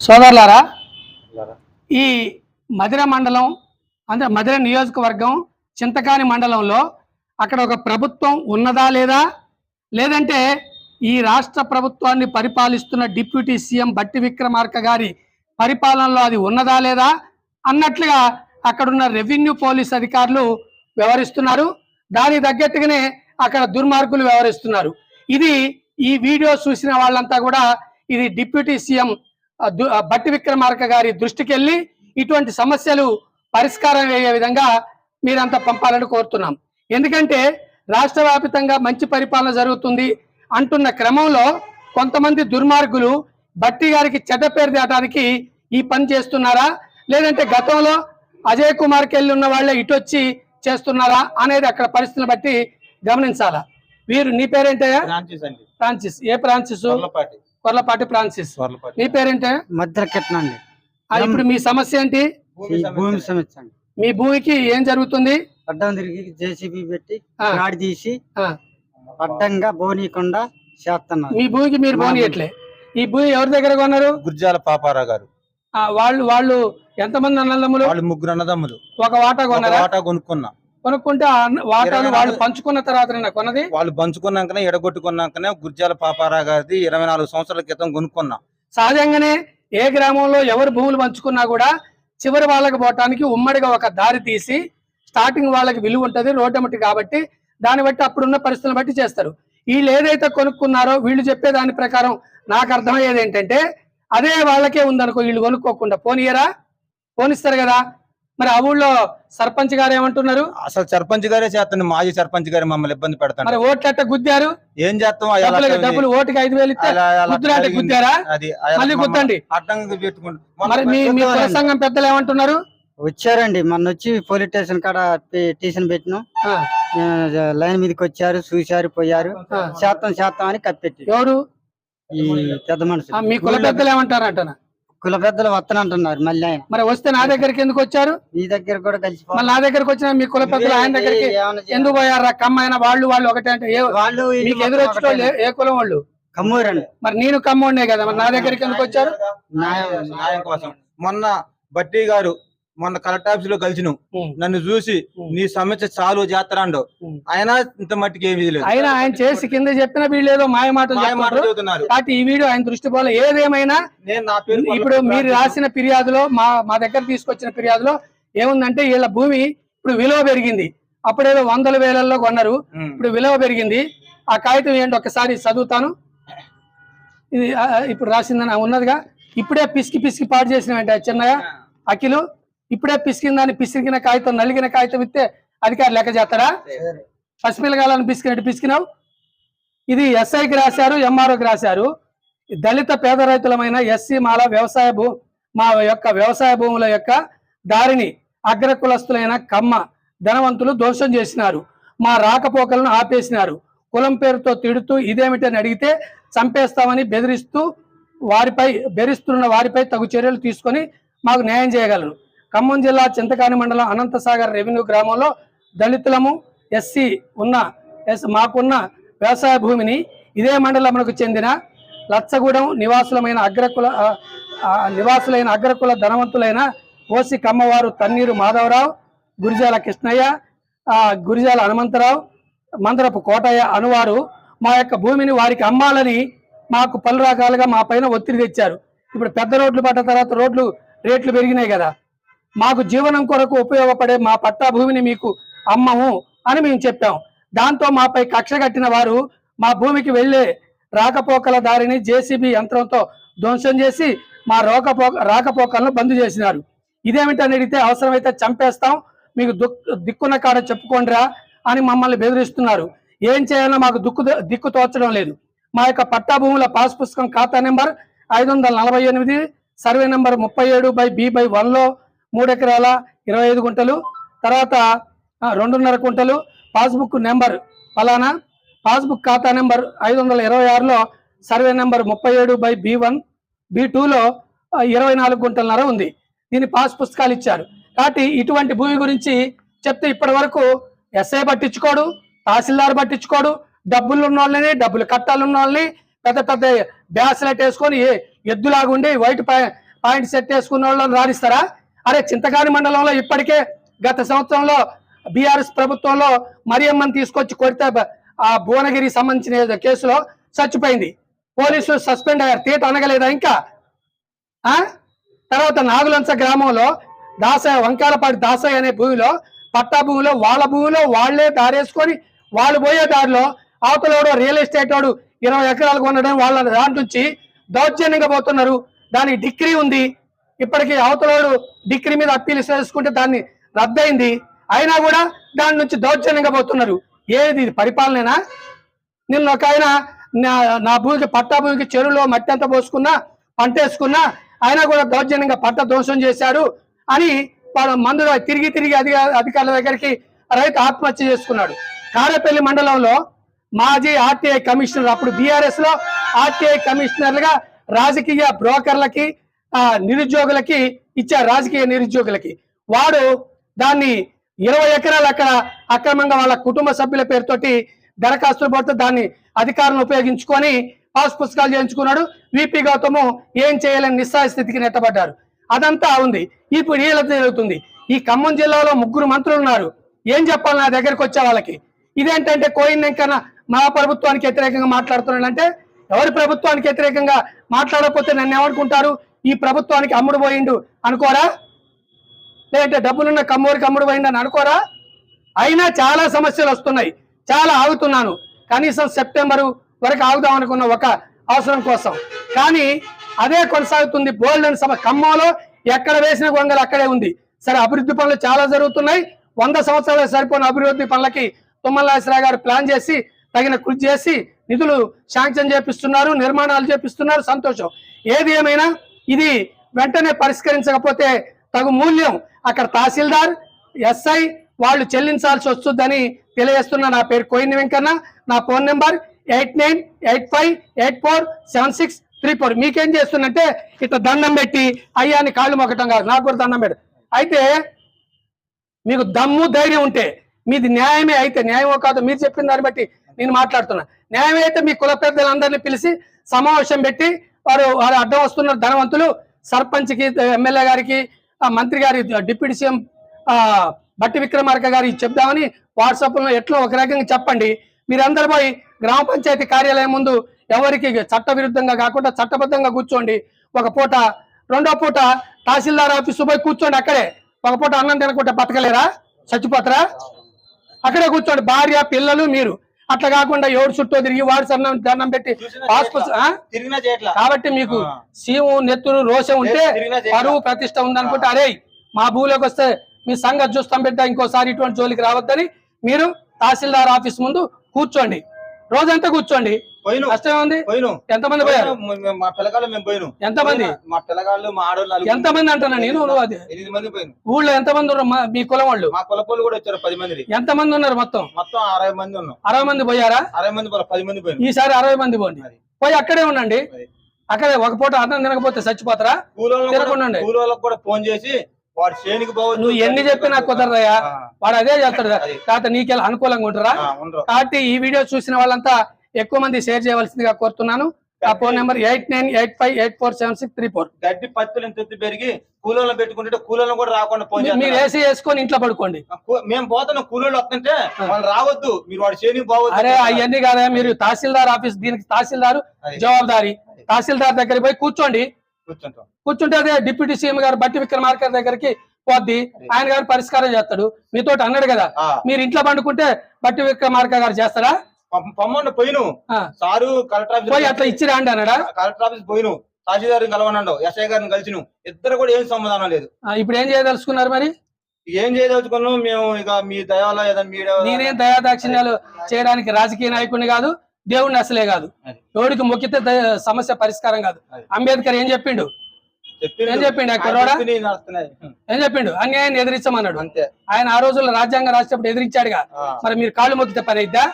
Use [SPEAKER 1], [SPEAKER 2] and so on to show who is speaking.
[SPEAKER 1] సోదరులారా ఈ మధిర మండలం అంటే మధిర నియోజకవర్గం చింతకాని మండలంలో అక్కడ ఒక ప్రభుత్వం ఉన్నదా లేదా? లేదంటే ఈ రాష్ట్ర ప్రభుత్వాన్ని పరిపాలిస్తున్న డిప్యూటీ సీఎం బట్టి విక్రమార్క గారి పరిపాలనలో అది ఉన్నదా లేదా? అన్నట్లుగా అక్కడున్న రెవెన్యూ పోలీస్ అధికారులు వ్యవహరిస్తున్నారు దానికి తగ్గట్టుగానే అక్కడ దుర్మార్గులు వ్యవహరిస్తున్నారు ఇది ఈ వీడియో చూసిన వాళ్ళంతా కూడా ఇది డిప్యూటీ సీఎం బట్టి విక్రమార్క గారి దృష్టికి వెళ్ళి ఇటువంటి సమస్యలు పరిష్కారం అయ్యే విధంగా మీరంతా పంపాలని కోరుతున్నాం. ఎందుకంటే రాష్ట్ర వ్యాపితంగా మంచి పరిపాలన జరుగుతుంది అంటున్న క్రమంలో కొంతమంది దుర్మార్గులు బట్టి గారికి చెడ్డ పేరు తేయడానికి ఈ పని చేస్తున్నారా? లేదంటే గతంలో అజయ్ కుమార్కి వెళ్ళి ఉన్న వాళ్ళే ఇటు వచ్చి చేస్తున్నారా అనేది అక్కడ పరిస్థితిని బట్టి గమనించాలా? వీరు నీ పేరేంటయ్యా? ఫ్రాన్సిస్ ఏ ఫ్రాన్సిస్?
[SPEAKER 2] కొర్లపాటి
[SPEAKER 1] ఫ్రాన్సిస్ నీ పేరేంటే? ఆ, ఇప్పుడు మీ సమస్య ఏంటి?
[SPEAKER 3] భూమి సమస్య. అండి.
[SPEAKER 1] మీ భూమికి ఏం జరుగుతుంది?
[SPEAKER 3] అడ్డం తిరిగి జేసీబీ పెట్టి. గాడి తీసి అడ్డంగా బోనీయకుండా చేస్తున్నారు.
[SPEAKER 1] మీ భూమికి మీరు పోనీయట్లే ఈ భూమి ఎవరి దగ్గర కొన్నారు?
[SPEAKER 2] గుర్జాల పాపారా గారు.
[SPEAKER 1] ఆ, వాళ్ళు వాళ్ళు ఎంతమంది అన్నదమ్ములు?
[SPEAKER 2] వాళ్ళు ముగ్గురు అన్నదమ్ములు.
[SPEAKER 1] ఒక వాటా కొన్నారా?
[SPEAKER 2] వాటా కొనుక్కున్నా.
[SPEAKER 1] కొనుక్కుంటే వాటాను వాళ్ళు పంచుకున్న తర్వాత కొన్నది?
[SPEAKER 2] వాళ్ళు పంచుకున్నాకనే ఎడగొట్టుకున్నాకనే గుర్జాల పాపారా గారిది ఇరవై నాలుగు సంవత్సరాల క్రితం కొనుక్కున్నా.
[SPEAKER 1] సహజంగానే ఏ గ్రామంలో ఎవరు భూములు పంచుకున్నా కూడా చివరి వాళ్ళకి పోవటానికి ఉమ్మడిగా ఒక దారి తీసి స్టార్టింగ్ వాళ్ళకి విలువ ఉంటుంది రోడ్డమటి కాబట్టి దాన్ని బట్టి అప్పుడున్న పరిస్థితులను బట్టి చేస్తారు. వీళ్ళు ఏదైతే కొనుక్కున్నారో వీళ్ళు చెప్పే దాని ప్రకారం నాకు అర్థమయ్యేది ఏంటంటే అదే వాళ్ళకే ఉందనుకో వీళ్ళు కొనుక్కోకుండా. పోనీయరా? పోనిస్తారు కదా? మరి ఆ ఊళ్ళో సర్పంచ్ గారు ఏమంటున్నారు?
[SPEAKER 2] అసలు సర్పంచ్ గారే చేస్తాను మాజీ సర్పంచ్ గారే మమ్మల్ని ఇబ్బంది
[SPEAKER 1] మరి
[SPEAKER 2] పెడతాను
[SPEAKER 1] ఓట్లు ఎట్ట గుద్దారు?
[SPEAKER 2] ఏం చేస్తాం?
[SPEAKER 1] డబ్బులు ఓటుకి ఐదు వేలు ఇస్తే గుద్దురా? మళ్ళీ గుద్దండి.
[SPEAKER 2] అడ్డంగా
[SPEAKER 1] మరి సంఘం పెద్దలు ఏమంటున్నారు?
[SPEAKER 3] వచ్చారండి. మొన్న వచ్చి పోలీస్ స్టేషన్ కాడ స్టేషన్ పెట్టినాం. లైన్ మీదకి వచ్చారు చూశారు పోయారు. శాతం శాతం అని కప్పెట్టి
[SPEAKER 1] ఎవరు?
[SPEAKER 3] ఈ పెద్ద మనుషులు.
[SPEAKER 1] మీ కుల పెద్దలు ఏమంటారంట
[SPEAKER 3] కుల పెద్దలు వస్తానంటున్నారు మళ్ళీ ఆయన.
[SPEAKER 1] మరి వస్తే నా దగ్గరికి ఎందుకు వచ్చారు?
[SPEAKER 3] మీ దగ్గర కూడా కలిసి
[SPEAKER 1] మళ్ళీ నా దగ్గరికి వచ్చిన మీ కుల పెద్దలు ఆయన దగ్గరికి? ఎందుకు పోయారా? కమ్మైన వాళ్ళు వాళ్ళు ఒకటే అంటే ఏ
[SPEAKER 3] వాళ్ళు వీళ్ళు
[SPEAKER 1] మీకు ఎదురు
[SPEAKER 3] ఒకటే.
[SPEAKER 1] ఏ- ఏ కులం వాళ్ళు?
[SPEAKER 3] కమ్మూరండి
[SPEAKER 1] మరి నేను కమ్మోండే కదా మరి నా దగ్గరికి ఎందుకు వచ్చారు?
[SPEAKER 3] న్యాయం
[SPEAKER 2] న్యాయం కోసం. మొన్న బట్టి గారు మొన్న కలెక్టర్ ఆఫీస్లో కలిసిను. నన్ను చూసి. నీ సమస్య చాలు చేస్తారాండు
[SPEAKER 1] ఉం.
[SPEAKER 2] ఆయన ఇంత మట్టికి ఏమీ లేదు.
[SPEAKER 1] ఆయన ఆయన చేసి కింద చెప్పిన వీళ్ళు ఏదో మాయ మాటలు చెప్తున్నారు. కాబట్టి ఈ వీడియో ఆయన దృష్టి పోలే ఏదేమైనా
[SPEAKER 2] నేను నా పేరు
[SPEAKER 1] ఇప్పుడు మీరు రాసిన ఫిర్యాదులో మా మా దగ్గర తీసుకొచ్చిన ఫిర్యాదులో ఏముందంటే వీళ్ళ భూమి ఇప్పుడు విలువ పెరిగింది. అప్పుడేదో వందల వేలల్లో కొన్నారు. ఇప్పుడు విలువ పెరిగింది. ఆ కాగితం ఏంటి ఒకసారి చదువుతాను. ఇది ఇప్పుడు రాసిందని ఉన్నదిగా. ఇప్పుడే పిసికి పిసికి పాడు చేసిన చిన్నయ్య అఖిలు ఇప్పుడే పిసికిందని పిసికిన కాగితం నలిగిన కాగితం ఇస్తే అధికారి లెక్క చేస్తాడా? పసిపిల్లగాలను పిసికినట్టు పిసికినావు? ఇది ఎస్ఐకి రాశారు ఎంఆర్ఓకి రాశారు. దళిత పేద రైతులమైన ఎస్సీ మాల వ్యవసాయ భూ మా యొక్క వ్యవసాయ భూముల యొక్క దారిని అగ్ర కులస్తులైన కమ్మ ధనవంతులు దోషం చేసినారు. మా రాకపోకలను ఆపేసినారు. కులం పేరుతో తిడుతూ ఇదేమిటని అడిగితే చంపేస్తామని బెదిరిస్తూ వారిపై బెదిరిస్తున్న వారిపై తగు చర్యలు తీసుకొని మాకు న్యాయం చేయగలరు. ఖమ్మం జిల్లా చింతకాని మండలం అనంతసాగర్ రెవెన్యూ గ్రామంలో దళితులము ఎస్సీ ఉన్న ఎస్ మాకున్న వ్యవసాయ భూమిని ఇదే మండలమునకు చెందిన లచ్చగూడెం నివాసులమైన అగ్రకుల నివాసులైన అగ్రకుల ధనవంతులైన ఓసి కమ్మవారు తన్నీరు మాధవరావు గురిజాల కృష్ణయ్య గురిజాల హనుమంతరావు మందరపు కోటయ్య అనువారు మా యొక్క భూమిని వారికి అమ్మాలని మాకు పలు రకాలుగా మా పైన ఒత్తిడి తెచ్చారు. ఇప్పుడు పెద్ద రోడ్లు పడ్డ తర్వాత రోడ్లు రేట్లు పెరిగినాయి కదా. మాకు జీవనం కొరకు ఉపయోగపడే మా పట్టా భూమిని మీకు అమ్మము అని మేము చెప్పాం. దాంతో మాపై కక్ష కట్టిన వారు మా భూమికి వెళ్ళే రాకపోకల దారిని జేసీబీ యంత్రంతో ధ్వంసం చేసి మా రోకపో రాకపోకలను బంద్ చేసినారు. ఇదేమిటని అడిగితే అవసరమైతే చంపేస్తాం మీకు దుక్ దిక్కున్న కాడ చెప్పుకోండిరా అని మమ్మల్ని బెదిరిస్తున్నారు. ఏం చేయాలో మాకు దిక్కు దిక్కు తోచడం లేదు. మా యొక్క పట్టా భూముల పాస్ పుస్తకం ఖాతా నెంబర్ ఐదు వందల నలభై ఎనిమిది సర్వే నెంబర్ ముప్పై ఏడు బై బి బై వన్లో మూడు ఎకరాల ఇరవై ఐదు గుంటలు తర్వాత రెండున్నర కుంటలు పాస్బుక్ నెంబర్ ఫలానా పాస్బుక్ ఖాతా నెంబర్ ఐదు వందల ఇరవై ఆరులో సర్వే నెంబర్ ముప్పై ఏడు బై బి వన్ బి టూలో ఇరవై నాలుగు గుంటలన్నర ఉంది. దీని పాస్ పుస్తకాలు ఇచ్చారు. కాబట్టి ఇటువంటి భూమి గురించి చెప్తే ఇప్పటి వరకు ఎస్ఐ పట్టించుకోడు తహసీల్దార్ పట్టించుకోడు డబ్బులు ఉన్న వాళ్ళని డబ్బులు కట్టాలు ఉన్న వాళ్ళని పెద్ద పెద్ద బ్యాస్లెట్ వేసుకొని ఎద్దులాగుండి వైట్ పాయింట్ సెట్ వేసుకున్న వాళ్ళని రాణిస్తారా? అరే చింతకాని మండలంలో ఇప్పటికే గత సంవత్సరంలో బీఆర్ఎస్ ప్రభుత్వంలో మరియమ్మని తీసుకొచ్చి కొడితే ఆ భువనగిరి సంబంధించిన ఏదో కేసులో చచ్చిపోయింది. పోలీసులు సస్పెండ్ అయ్యారు. తీట అనగలేదా ఇంకా? తర్వాత నాగులంచ గ్రామంలో దాసయ్య వంకాలపాటి దాసయ్య అనే భూమిలో పట్టా భూమిలో వాళ్ళ భూమిలో వాళ్ళే దారేసుకొని వాళ్ళు పోయే దారిలో అవతలోడు రియల్ ఎస్టేట్ వాడు ఇరవై ఎకరాలు కొనడం వాళ్ళ దాంట్ నుంచి దౌర్జన్యంగా పోతున్నారు. దానికి డిగ్రీ ఉంది. ఇప్పటికీ అవతలోడు డిగ్రీ మీద అప్పీలు చేసుకుంటే దాన్ని రద్దయింది. అయినా కూడా దాని నుంచి దౌర్జన్యంగా పోతున్నారు. ఏది ఇది? పరిపాలనేనా? నిన్న ఒక ఆయన నా- నా భూమికి పట్టా భూమికి చెరువులో మట్టి అంతా పోసుకున్నా పంట వేసుకున్నా అయినా కూడా దౌర్జన్యంగా పట్ట ధ్వంసం చేశారు అని వాడు మందు తిరిగి తిరిగి అధిక అధికారుల దగ్గరికి రైతు ఆత్మహత్య చేసుకున్నాడు. కారేపల్లి మండలంలో మాజీ ఆర్టీఐ కమిషనర్ అప్పుడు బీఆర్ఎస్లో ఆర్టీఐ కమిషనర్లుగా రాజకీయ బ్రోకర్లకి నిరుద్యోగులకి ఇచ్చారు రాజకీయ నిరుద్యోగులకి. వాడు దాన్ని ఇరవై ఎకరాలు అక్కడ అక్రమంగా వాళ్ళ కుటుంబ సభ్యుల పేరుతోటి దరఖాస్తులు పడితే దాన్ని అధికారులను ఉపయోగించుకొని పాస్ పుస్తకాలు చేయించుకున్నాడు. విపి గౌతము ఏం చేయలేని నిస్సాయ స్థితికి నెట్టబడ్డారు. అదంతా ఉంది. ఇప్పుడు వీళ్ళతో జరుగుతుంది. ఈ ఖమ్మం జిల్లాలో ముగ్గురు మంత్రులు ఉన్నారు. ఏం చెప్పాలి నా దగ్గరికి వచ్చే వాళ్ళకి? ఇదేంటంటే కోయిన్ మా ప్రభుత్వానికి వ్యతిరేకంగా మాట్లాడుతున్నాడంటే ఎవరి ప్రభుత్వానికి వ్యతిరేకంగా మాట్లాడకపోతే నన్ను ఏమనుకుంటారు? ఈ ప్రభుత్వానికి అమ్ముడు పోయిండు అనుకోరా? లేదంటే డబ్బులున్న కమ్మోరికి అమ్ముడు పోయిండు అనుకోరా? అయినా చాలా సమస్యలు వస్తున్నాయి. చాలా ఆగుతున్నాను. కనీసం సెప్టెంబరు వరకు ఆగుదాం అనుకున్న ఒక అవసరం కోసం. కానీ అదే కొనసాగుతుంది బోల్డ్ అని సమ ఖమ్మంలో. ఎక్కడ వేసిన గొంగలు అక్కడే ఉంది. సరే అభివృద్ధి పనులు చాలా జరుగుతున్నాయి. వంద సంవత్సరాలు సరిపోయిన అభివృద్ధి పనులకి తుమ్మల గారు ప్లాన్ చేసి తగిన కృషి చేసి నిధులు శాంక్షన్ చేపిస్తున్నారు నిర్మాణాలు చేపిస్తున్నారు. సంతోషం. ఏది ఏమైనా ఇది వెంటనే పరిష్కరించకపోతే తగు మూల్యం అక్కడ తహసీల్దార్ ఎస్ఐ వాళ్ళు చెల్లించాల్సి వస్తుందని తెలియజేస్తున్న నా పేరు కోయిన్ వెంకన్న. నా phone number eight nine eight five eight four seven six three four. మీకేం చేస్తుందంటే ఇట్లా దండం పెట్టి అయ్యాని కాళ్ళు మొక్కటం కాదు. నాకు కూడా దండం పెట్టు. అయితే మీకు దమ్ము ధైర్యం ఉంటే మీది న్యాయమే అయితే న్యాయమో కాదు మీరు చెప్పిన దాన్ని బట్టి నేను మాట్లాడుతున్నా. న్యాయమే అయితే మీ కుల పెద్దలందరినీ పిలిచి సమావేశం పెట్టి వారు వారు అడ్డం వస్తున్నారు ధనవంతులు సర్పంచ్కి ఎమ్మెల్యే గారికి మంత్రి గారి డిప్యూటీ సీఎం బట్టి విక్రమార్క గారికి చెప్దామని వాట్సాప్లో ఎట్లా ఒక రకంగా చెప్పండి. మీరందరూ పోయి గ్రామ పంచాయతీ కార్యాలయం ముందు ఎవరికి చట్ట విరుద్ధంగా కాకుండా చట్టబద్ధంగా కూర్చోండి. ఒక పూట రెండో పూట తహసీల్దార్ ఆఫీసు పోయి కూర్చోండి అక్కడే. ఒక పూట అన్నం తినకుంటే బతకలేరా? చచ్చిపోతారా? అక్కడే కూర్చోండి. భార్య పిల్లలు మీరు. అట్లా కాకుండా ఎవరు చుట్టూ తిరిగి వాడు సన్నం దండం పెట్టి కాబట్టి మీకు. సీము నెత్తురు రోషం ఉంటే. పరువు ప్రతిష్ట ఉందనుకుంటే అరే మా భూలోకి వస్తే మీ సంగతి చూస్తాం బిడ్డ ఇంకోసారి ఇటువంటి జోలికి రావద్దని మీరు తహసీల్దార్ ఆఫీస్ ముందు కూర్చోండి. రోజంతా కూర్చోండి.
[SPEAKER 2] పోయిను.
[SPEAKER 1] కష్టం ఉంది
[SPEAKER 2] పోయిను.
[SPEAKER 1] ఎంతమంది పోయారు?
[SPEAKER 2] మా పిల్లగాళ్ళు మేము పోయిను? మా పిల్లగాళ్ళు మా ఆడవాళ్ళు.
[SPEAKER 1] ఎంతమంది అంటున్నా నేను?
[SPEAKER 2] ఎనిమిది మంది. పోయిను.
[SPEAKER 1] ఊళ్ళో ఎంతమంది ఉన్నారు? మా- మీ కులం వాళ్ళు?
[SPEAKER 2] మా కులపోళ్ళు కూడా వచ్చారు పది మంది.
[SPEAKER 1] ఎంతమంది ఉన్నారు మొత్తం?
[SPEAKER 2] మొత్తం అరవై మంది ఉన్నాం.
[SPEAKER 1] అరవై మంది పోయారా?
[SPEAKER 2] అరవై మంది పోలే, పది మంది పోయిను.
[SPEAKER 1] ఈసారి అరవై మంది పోండి. పోయి అక్కడే ఉండండి. అక్కడే ఒక పూట అన్నం తినకపోతే చచ్చిపోతారా? తిరగకుండా
[SPEAKER 2] కూడా- ఫోన్ చేసి వాడు చేనికి పోవచ్చు
[SPEAKER 1] నువ్వు ఎన్ని చెప్పినా కుదరదయ్యా.
[SPEAKER 2] ఆ,
[SPEAKER 1] వాడు అదే చెప్తాడు
[SPEAKER 2] అది.
[SPEAKER 1] తాత నీకెలా అనుకూలంగా ఉంటారా? కాబట్టి ఈ వీడియో చూసిన వాళ్ళంతా ఎక్కువ మంది షేర్ చేయవలసిందిగా కోరుతున్నాను. ఆ phone number eight nine eight five eight four seven six three four.
[SPEAKER 2] గడ్డి పత్తులు ఎత్తు పెరిగి కూలోళ్ళని పెట్టుకుంటే కూలోళ్ళని కూడా రాకుండా ఫోన్
[SPEAKER 1] మీరు ఏసీ వేసుకొని ఇంట్లో పడుకోండి.
[SPEAKER 2] మేము పోతున్నాం కూలోళ్ళు వస్తుంటే వాళ్ళు రావద్దు. మీరు వాడు చేనికి పోవద్దు
[SPEAKER 1] అరే అవన్నీ కాదా మీరు తహసీల్దార్ ఆఫీస్ దీనికి తహసీల్దార్. జవాబారి తహసీల్దార్ దగ్గరికి పోయి కూర్చోండి.
[SPEAKER 2] కూర్చుంటాం.
[SPEAKER 1] కూర్చుంటే అదే డిప్యూటీ సీఎం గారు బట్టి విక్రమార్క దగ్గరికి పోద్ది. ఆయన గారు పరిష్కారం చేస్తాడు. మీతో అన్నాడు కదా. మీరు ఇంట్లో పండుకుంటే బట్టి విక్రమార్క గారు చేస్తారా?
[SPEAKER 2] పం- పొమ్మండి పోయిను. సారు కలెక్టర్ ఆఫీస్
[SPEAKER 1] అట్లా ఇచ్చి రాండి అన్నాడా?
[SPEAKER 2] కలెక్టర్ ఆఫీస్ పోయిను. తహసీల్దార్ కలవనండు ఎస్ఐ గారిని కలిసిను. ఇద్దరు కూడా ఏం సమాధానం లేదు.
[SPEAKER 1] ఇప్పుడు ఏం చేయదలుచుకున్నారు మరి?
[SPEAKER 2] ఏం చేయదలుచుకున్నాం మేము ఇక మీ దయాలో ఏదైనా మీడియా
[SPEAKER 1] నేనేం దయాదాక్షిణ్యాలు చేయడానికి రాజకీయ నాయకుడిని కాదు దేవుడిని అసలే కాదు. మొక్కితే దయ- సమస్య పరిష్కారం కాదు. అంబేద్కర్ ఏం చెప్పిండు. ఏం చెప్పిండు కుర్రోడా? ఏం చెప్పిండు? అన్యాయాన్ని ఎదిరించమన్నాడు.
[SPEAKER 2] అంతే.
[SPEAKER 1] ఆయన ఆ రోజుల్లో రాజ్యాంగం రాసేటప్పుడు ఎదిరించాడుగా. మరి మీరు కాళ్ళు మొక్కితే పని అయిద్దా?